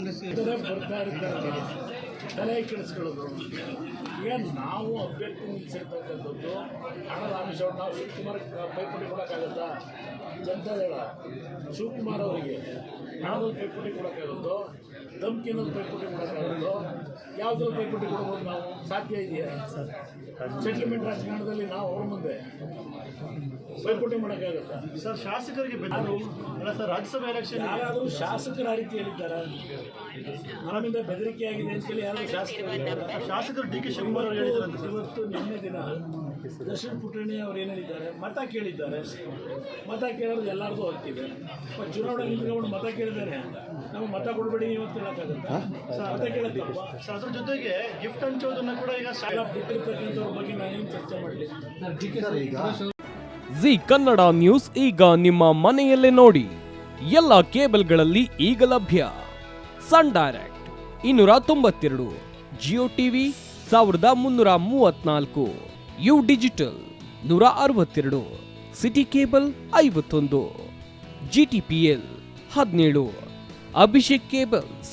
ಕಾಂಗ್ರೆಸ್ ಬರ್ತಾ ಇರ್ತಾರೆ ತಲೆ ಕೆಡಿಸ್ಕೊಳ್ಳೋದು. ಈಗ ನಾವು ಅಭ್ಯರ್ಥಿ ನಿಲ್ಲಿಸಿರ್ತಕ್ಕಂಥದ್ದು ಹಣದ ಅಂಶವನ್ನು ನಾವು ಶಿವಕುಮಾರ್ ಪೈಪೋಟಿ ಕೊಡೋಕ್ಕಾಗತ್ತಾ? ಜನತಾದಳ ಶಿವಕುಮಾರ್ ಅವರಿಗೆ ಹಣದ ಪೈಪೋಟಿ ಕೊಡೋಕ್ಕಾಗುತ್ತೋ? ಧಮ್ಕಿನಲ್ಲಿ ಪೈಪೋಟಿ ಕೊಡೋಕ್ಕಾಗುತ್ತೋ ಯಾವುದ್ರಲ್ಲಿ ಪೈಪೋಟಿ ಕೊಡ್ಬೋದು ನಾವು? ಸಾಧ್ಯ ಇದೆಯಾ? ಸೆಟ್ಲ್ಮೆಂಟ್ ರಾಜಕಾರಣದಲ್ಲಿ ನಾವು ಅವ್ರ ಮುಂದೆ. ಪೈಪೋಟಿ ಮಾಡೋಕ್ಕಾಗುತ್ತಾ? ಸರ್ ಶಾಸಕರಿಗೆ ಅಲ್ಲ ಸರ್ ರಾಜ್ಯಸಭೆ ಎಲೆಕ್ಷನ್ ಯಾರಾದರೂ ಶಾಸಕರ ಆ ರೀತಿ ಹೇಳಿದ್ದಾರೆ ನಮ್ಮಿಂದ ಬೆದರಿಕೆ ಆಗಿದೆ ಅಂತೇಳಿ ಯಾರು ಶಾಸಕರು ಹೇಳಿದ್ದಾರಾ? ಶಾಸಕರು ಡಿ ಕೆ ಶಿವಕುಮಾರ್ ಅವರು ಹೇಳಿದ್ರು ಇವತ್ತು ನಿನ್ನೆ ದಿನ ದರ್ಶನ್ ಪುಟ್ಟಣಿ ಅವ್ರು ಏನು ಹೇಳಿದ್ದಾರೆ ಮತ ಕೇಳಿದ್ದಾರೆ. ಮತ ಕೇಳೋದು ಎಲ್ಲರಿಗೂ ಹೋಗ್ತಿದೆ ಚುನಾವಣೆ ನಿಂತ್ಕೊಂಡು ಮತ ಕೇಳಿದ್ದಾರೆ. ನಮಗೆ ಮತ ಕೊಡಬೇಡಿ ಇವತ್ತು ಅಂತ ಅದ್ರ ಜೊತೆಗೆ ಗಿಫ್ಟ್ ಹಂಚೋದನ್ನ ಕೂಡ ಈಗ ಶಾ- ಎಲ್ಲ ಬಿಟ್ಟಿರ್ತಕ್ಕಂಥವ್ರ ಬಗ್ಗೆ ನಾನೇನು ಚರ್ಚೆ ಮಾಡಲಿ? ಜಿ ಕನ್ನಡ ನ್ಯೂಸ್ ಈಗ ನಿಮ್ಮ ಮನೆಯಲ್ಲೇ ನೋಡಿ. ಎಲ್ಲ ಕೇಬಲ್ಗಳಲ್ಲಿ ಈಗ ಲಭ್ಯ. ಸನ್ ಡೈರೆಕ್ಟ್ ಇನ್ನೂರ ತೊಂಬತ್ತೆರಡು ಜಿಯೋ ಟಿವಿ ಸಾವಿರದ ಮುನ್ನೂರ ಮೂವತ್ನಾಲ್ಕು ಯು ಡಿಜಿಟಲ್ ನೂರ ಅರವತ್ತೆರಡು ಸಿಟಿ ಕೇಬಲ್ ಐವತ್ತೊಂದು ಜಿ ಟಿ ಪಿ ಎಲ್ ಹದಿನೇಳು ಅಭಿಷೇಕ್ ಕೇಬಲ್ಸ್